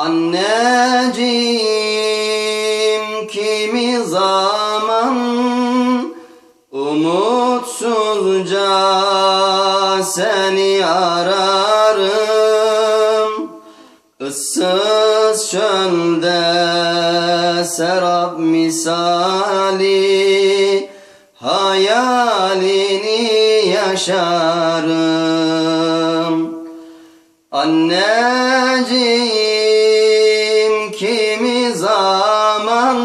Anneciğim kimi zaman umutsuzca seni ararım. Issız çölde serap misali hayalini yaşarım. Anneciğim zaman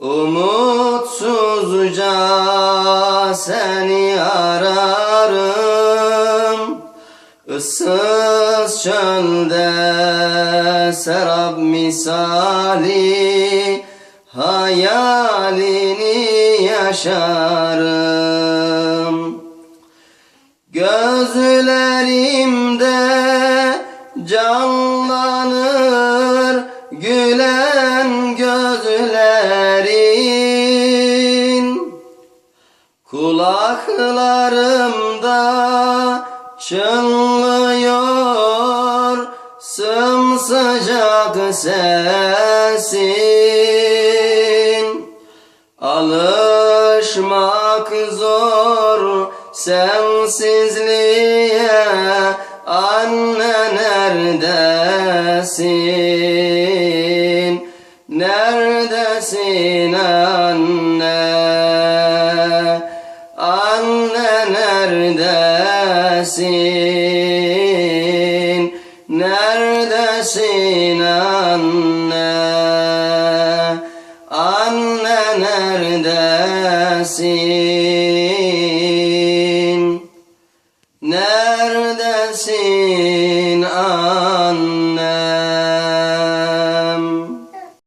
umutsuzca seni ararım. Issız çölde serap misali hayalini yaşarım. Gözlerimde Kulaklarımda çınlıyor sımsıcak sesin Alışmak zor sensizliğe Anne neredesin? Neredesin anne? Neredesin? Neredesin anne? Anne neredesin? Neredesin anne?